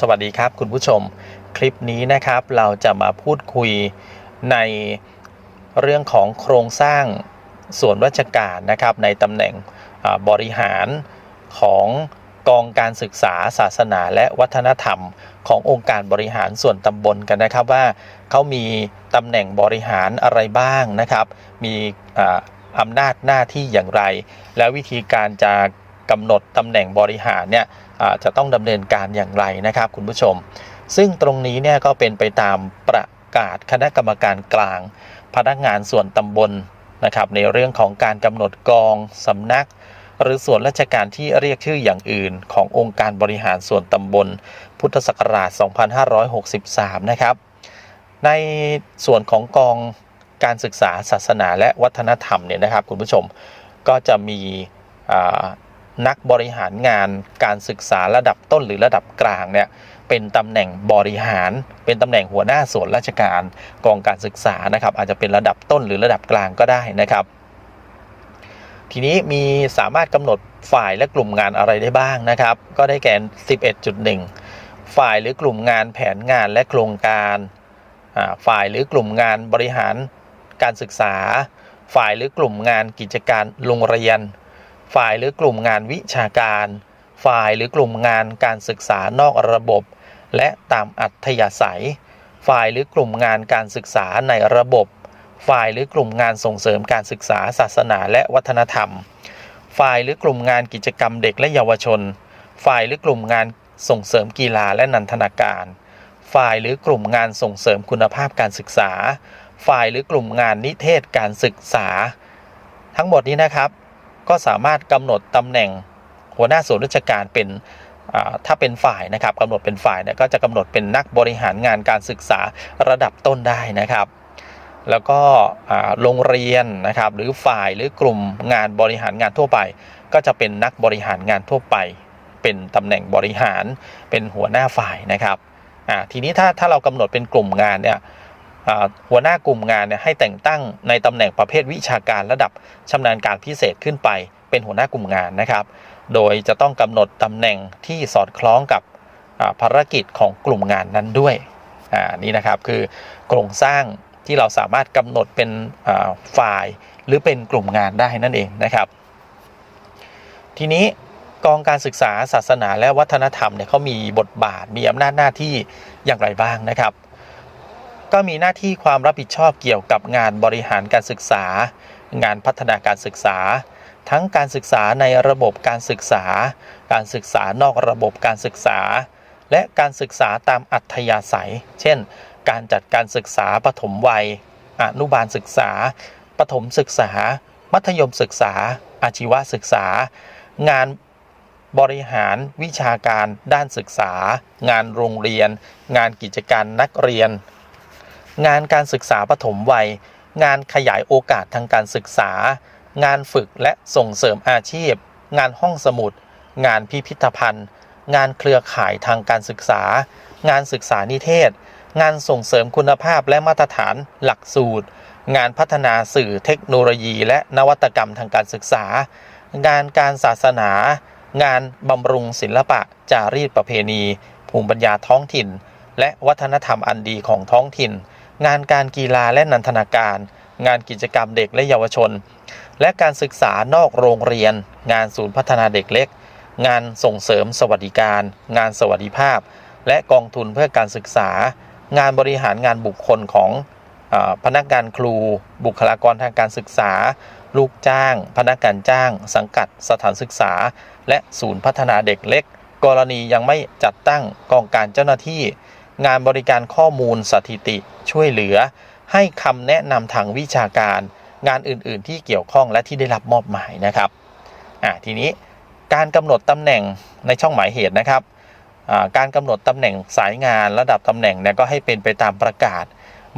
สวัสดีครับคุณผู้ชมคลิปนี้นะครับเราจะมาพูดคุยในเรื่องของโครงสร้างส่วนราชการนะครับ ในตำแหน่งบริหารของกองการศึกษาศาสนาและวัฒนธรรม ขององค์การบริหารส่วนตำบลกันนะครับว่าเขามีตำแหน่งบริหารอะไรบ้างนะครับ มีอำนาจหน้าที่อย่างไร และวิธีการจะ กำหนดตำแหน่งบริหารเนี่ยจะต้องดำเนินการอย่างไรนะครับคุณผู้ชม ซึ่งตรงนี้เนี่ยก็เป็นไปตามประกาศคณะกรรมการกลาง พนักงานส่วนตำบลนะครับในเรื่องของการกำหนดกองสำนัก หรือส่วนราชการที่เรียกชื่ออย่างอื่น ขององค์การบริหารส่วนตำบล พุทธศักราช 2563 นะครับ ในส่วนของกองการศึกษาศาสนาและวัฒนธรรมเนี่ยนะครับคุณผู้ชมก็จะมี นักบริหารงานการศึกษาระดับต้นหรือระดับกลางเนี่ยเป็นตำแหน่งบริหาร เป็นตำแหน่งหัวหน้าส่วนราชการกองการศึกษานะครับ อาจจะเป็นระดับต้นหรือระดับกลางก็ได้นะครับ ทีนี้มีสามารถกำหนดฝ่ายและกลุ่มงานอะไรได้บ้างนะครับ ก็ได้แก่ 11.1 ฝ่ายหรือกลุ่มงานแผนงานและโครงการฝ่ายหรือกลุ่มงานบริหารการศึกษา ฝ่ายหรือกลุ่มงานกิจการโรงเรียน ฝ่ายหรือกลุ่มงานวิชาการ ฝ่ายหรือกลุ่มงานการศึกษานอกระบบ และตามอัธยาศัย ฝ่ายหรือกลุ่มงานการศึกษาในระบบ ฝ่ายหรือกลุ่มงานส่งเสริมการศึกษาศาสนาและวัฒนธรรม ฝ่ายหรือกลุ่มงานกิจกรรมเด็กและเยาวชน ฝ่ายหรือกลุ่มงานส่งเสริมกีฬาและนันทนาการ ฝ่ายหรือกลุ่มงานส่งเสริมคุณภาพการศึกษา ฝ่ายหรือกลุ่มงานนิเทศการศึกษา ทั้งหมดนี้นะครับ ก็สามารถกำหนดตำแหน่งหัวหน้าส่วนราชการเป็นถ้าเป็นฝ่ายนะครับกำหนดเป็นฝ่ายเนี่ยก็จะกำหนดเป็นนักบริหารงานการศึกษาระดับต้นได้นะครับ แล้วก็โรงเรียนนะครับหรือฝ่ายหรือกลุ่มงานบริหารงานทั่วไป ก็จะเป็นนักบริหารงานทั่วไป เป็นตำแหน่งบริหารเป็นหัวหน้าฝ่ายนะครับทีนี้ถ้าถ้าเรากำหนดเป็นกลุ่มงานเนี่ย หัวหน้ากลุ่มงานเนี่ยให้แต่งตั้งในตำแหน่งประเภทวิชาการระดับชำนาญการพิเศษขึ้นไป เป็นหัวหน้ากลุ่มงานนะครับ โดยจะต้องกำหนดตำแหน่งที่สอดคล้องกับภารกิจของกลุ่มงานนั้นด้วยนี่นะครับคือโครงสร้างที่เราสามารถกำหนดเป็นฝ่ายหรือเป็นกลุ่มงานได้นั่นเองนะครับ ทีนี้กองการศึกษาศาสนาและวัฒนธรรมเนี่ยเขามีบทบาทมีอำนาจหน้าที่อย่างไรบ้างนะครับ ก็มีหน้าที่ความรับผิดชอบเกี่ยวกับงานบริหารการศึกษา งานพัฒนาการศึกษา ทั้งการศึกษาในระบบการศึกษา การศึกษานอกระบบการศึกษา และการศึกษาตามอัธยาศัย เช่น การจัดการศึกษาปฐมวัย อนุบาลศึกษา ปฐมศึกษา มัธยมศึกษา อาชีวศึกษา งานบริหารวิชาการด้านศึกษา งานโรงเรียน งานกิจการนักเรียน งานการศึกษาปฐมวัย งานขยายโอกาสทางการศึกษา งานฝึกและส่งเสริมอาชีพ งานห้องสมุด งานพิพิธภัณฑ์ งานเครือข่ายทางการศึกษา งานศึกษานิเทศ งานส่งเสริมคุณภาพและมาตรฐานหลักสูตร งานพัฒนาสื่อเทคโนโลยี และนวัตกรรมทางการศึกษา งานการศาสนา งานบำรุงศิลปะ จารีตประเพณี ภูมิปัญญาท้องถิ่น และวัฒนธรรมอันดีของท้องถิ่น งานการกีฬาและนันทนาการ งานกิจกรรมเด็กและเยาวชน และการศึกษานอกโรงเรียน งานศูนย์พัฒนาเด็กเล็ก งานส่งเสริมสวัสดิการ งานสวัสดิภาพ และกองทุนเพื่อการศึกษา งานบริหารงานบุคคลของอพนักงานครู บุคลากรทางการศึกษา ลูกจ้าง พนักงานจ้าง สังกัดสถานศึกษา และศูนย์พัฒนาเด็กเล็ก กรณียังไม่จัดตั้งกองการเจ้าหน้าที่ งานบริการข้อมูลสถิติ ช่วยเหลือ ให้คำแนะนำทางวิชาการ งานอื่นๆ ที่เกี่ยวข้องและที่ได้รับมอบหมายนะครับอ่าทีนี้การกำหนดตำแหน่งในช่องหมายเหตุนะครับการกำหนดตำแหน่งสายงานระดับตำแหน่งเนี่ยก็ให้เป็นไปตามประกาศ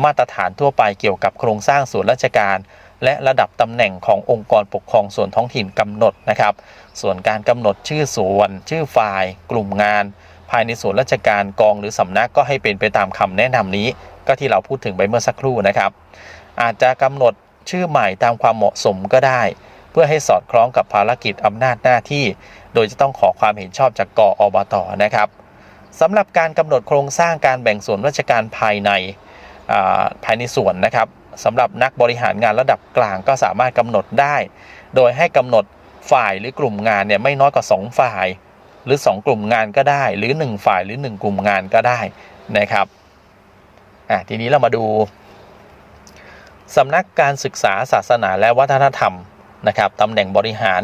มาตรฐานทั่วไปเกี่ยวกับโครงสร้างส่วนราชการ และระดับตำแหน่งขององค์กรปกครองส่วนท้องถิ่นกำหนดนะครับ ส่วนการกำหนดชื่อส่วน ชื่อฝ่าย กลุ่มงาน ภายในส่วนราชการกองหรือสำนักก็ให้เป็นไปตามคำแนะนำนี้ ก็ที่เราพูดถึงไปเมื่อสักครู่นะครับ อาจจะกำหนดชื่อใหม่ตามความเหมาะสมก็ได้ เพื่อให้สอดคล้องกับภารกิจอำนาจหน้าที่ โดยจะต้องขอความเห็นชอบจากกออบตนะครับสำหรับการกำหนดโครงสร้างการแบ่งส่วนราชการภายในาภายในส่วนนะครับสำหรับนักบริหารงานระดับกลางก็สามารถกำหนดได้ โดยให้กำหนดฝ่ายหรือกลุ่มงานเนี่ยไม่น้อยกว่า 2 ฝ่าย หรือ 2 กลุ่มงานก็ได้ หรือ 1 ฝ่ายหรือ 1 กลุ่มงานก็ได้นะครับอะทีนี้เรามาดูสำนักการศึกษาศาสนาและวัฒนธรรมนะครับตำแหน่งบริหาร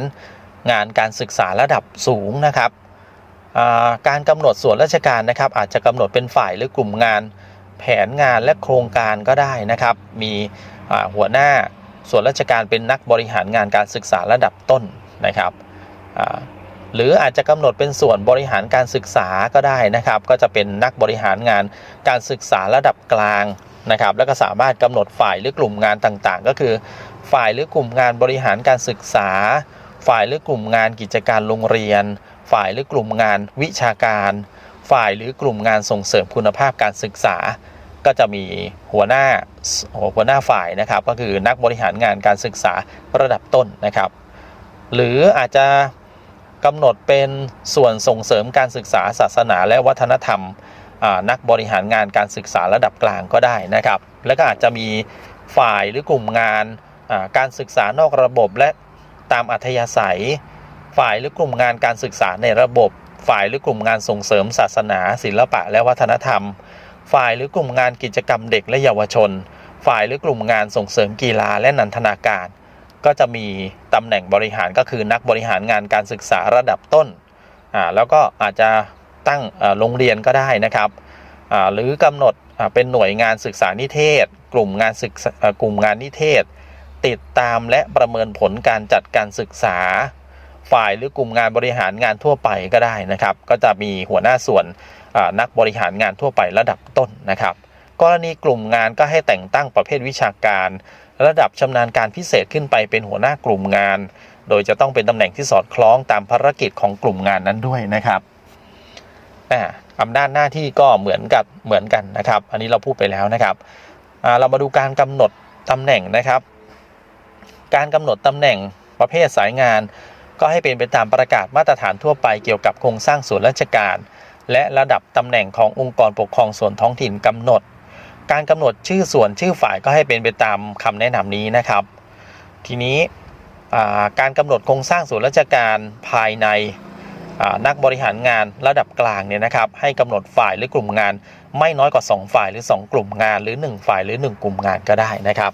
งานการศึกษาระดับสูงนะครับาการกำหนดส่วนราชการนะครับ อาจจะกำหนดเป็นฝ่ายหรือกลุ่มงานแผนงานและโครงการก็ได้นะครับ มีหัวหน้าส่วนราชการเป็นนักบริหารงานการศึกษาระดับต้นนะครับ หรืออาจจะกำหนดเป็นส่วนบริหารการศึกษาก็ได้นะครับ ก็จะเป็นนักบริหารงานการศึกษาระดับกลางนะครับ แล้วก็สามารถกำหนดฝ่ายหรือกลุ่มงานต่างๆ ก็คือ ฝ่ายหรือกลุ่มงานบริหารการศึกษา ฝ่ายหรือกลุ่มงานกิจการโรงเรียน ฝ่ายหรือกลุ่มงานวิชาการ ฝ่ายหรือกลุ่มงานส่งเสริมคุณภาพการศึกษา ก็จะมีหัวหน้าหัวหน้าฝ่ายนะครับ ก็คือนักบริหารงานการศึกษาระดับต้นนะครับ หรืออาจจะ กำหนดเป็นส่วนส่งเสริมการศึกษาศาสนาและวัฒนธรรมนักบริหารงานการศึกษาระดับกลางก็ได้นะครับ แล้วก็อาจจะมีฝ่ายหรือกลุ่มงานการศึกษานอกระบบและตามอัธยาศัย ฝ่ายหรือกลุ่มงานการศึกษาในระบบ ฝ่ายหรือกลุ่มงานส่งเสริมศาสนา ศิลปะและวัฒนธรรม ฝ่ายหรือกลุ่มงานกิจกรรมเด็กและเยาวชน ฝ่ายหรือกลุ่มงานส่งเสริมกีฬาและนันทนาการ ก็จะมีตำแหน่งบริหารก็คือนักบริหารงานการศึกษาระดับต้นอ่าแล้วก็อาจจะตั้งโรงเรียนก็ได้นะครับอ่าหรือกำหนดเป็นหน่วยงานศึกษานิเทศ กลุ่มงานศึกษากลุ่มงานนิเทศ ติดตามและประเมินผลการจัดการศึกษา ฝ่ายหรือกลุ่มงานบริหารงานทั่วไปก็ได้นะครับ ก็จะมีหัวหน้าส่วนนักบริหารงานทั่วไประดับต้นนะครับ กรณีกลุ่มงานก็ให้แต่งตั้งประเภทวิชาการ ระดับชำนาญการพิเศษขึ้นไปเป็นหัวหน้ากลุ่มงาน โดยจะต้องเป็นตำแหน่งที่สอดคล้องตามภารกิจของกลุ่มงานนั้นด้วยนะครับอำนาจหน้าที่ก็เหมือนกับเหมือนกันนะครับ อันนี้เราพูดไปแล้วนะครับเรามาดูการกำหนดตำแหน่งนะครับ การกำหนดตำแหน่งประเภทสายงาน ก็ให้เป็นไปตามประกาศมาตรฐานทั่วไปเกี่ยวกับโครงสร้างส่วนราชการ และระดับตำแหน่งขององค์กรปกครองส่วนท้องถิ่นกำหนด การกำหนดชื่อส่วนชื่อฝ่ายก็ให้เป็นไปตามคำแนะนำนี้นะครับ ทีนี้การกำหนดโครงสร้างส่วนราชการภายในนักบริหารงานระดับกลางเนี่ยนะครับ ให้กำหนดฝ่ายหรือกลุ่มงาน ไม่น้อยกว่า 2 ฝ่ายหรือ 2 กลุ่มงาน หรือ 1 ฝ่ายหรือ 1 กลุ่มงานก็ได้นะครับ